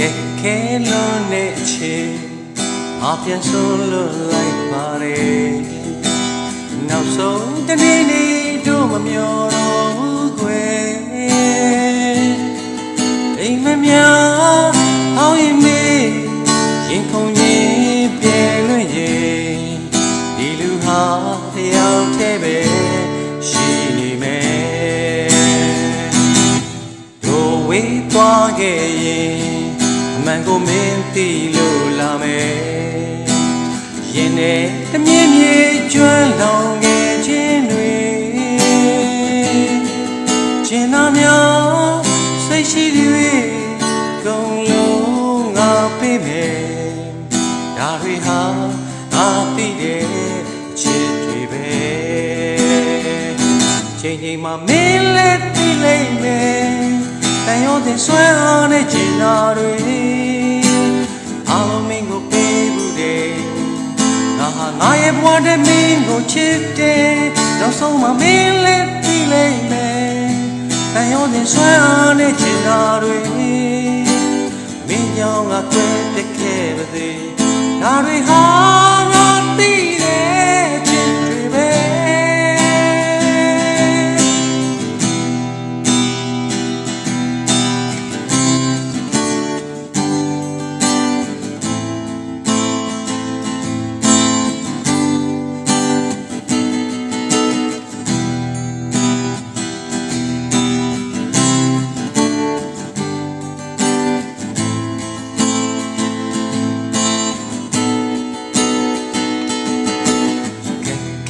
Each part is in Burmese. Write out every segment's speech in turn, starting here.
ခက်ခဲလွန်တဲ့ချေအပြန်ဆုံးလွတ်လိုက်ပါတယ်နောက်ဆုံးတနေ့နေ့တို့မမျောတော့ဘူးခွေအိမ်မများဟောင်းရင်မေးရင်ခုန်ရင်ပြဲလွင့်ရင်ဒီလူဟာတယောက်တည်းပဲရှိနေမယ်တို့ဝေးသွားခဲ့ရင်အ မှန်ကိုမင်းသိလို့လာမယ်ရင်နဲ့တမြင့်မြေကျွမ်းလောင်ခဲ့ခြင်းတွေကျင်နာများစိတ်ရှိတွေကုန်လုံးငါပေးမယ်ဒါတွေဟာငါသိတဲ့ချစ်တွေပဲချိန်ချိန်မှာမင်းလက်သိလိမ့်မယ်တန်ရောတင်ဆွဲအားနဲ့ကျင်နာတွေ ငါဟာငါရဲ့ဘဝတည်းမင်းကိုချစ်တယ်နောက်ဆုံးမှာမင်းလက်သိလိမ့်မယ်တန်ရောတင်ဆွဲအားနဲ့ကျင်နာတွေမင်းကြောင့်ငါကွယ်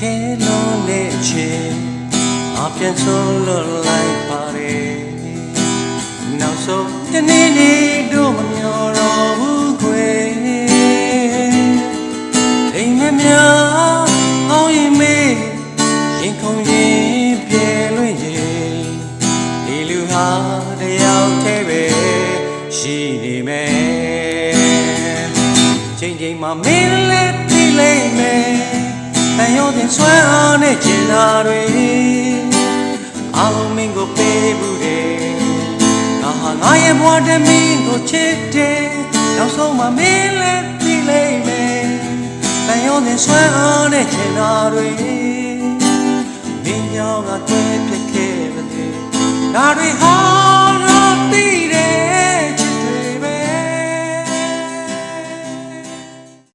ကဲကဲလုံးနဲ့ချေအပြန်ဆုံးလွတ်လိုက်ပါတယ်နောက်ဆုံးတနေ့နေ့တို့မမျောတော့ဘူးခွေအိမ်မများအောင်ရင်မေးရင်ခုန်ရင်ပြေလွင့်ရင်ဒီလူဟာတယောက်တည်းပဲရှိနေမယ်ချိန်ချိန်မှာမင်းလည်းသိလိမ့်မယ်တန် ရောတင်ဆွဲအားနဲ့ကျင်နာတွေအားလုံးမင်းကိုပေးဘူးတယ်ငါဟာငါရဲ့ဘဝတည်းမင်းကိုချစ်တယ်နောက်ဆုံးမှာမင်းလည်းသိလိမ့်မယ်တန်ရောတင်ဆွဲအားနဲ့ကျင်နာတွေမင်းကြောင့်ငါတွေ့ဖြစ်ခဲ့ပါသေးဒါတွေဟာငါသိ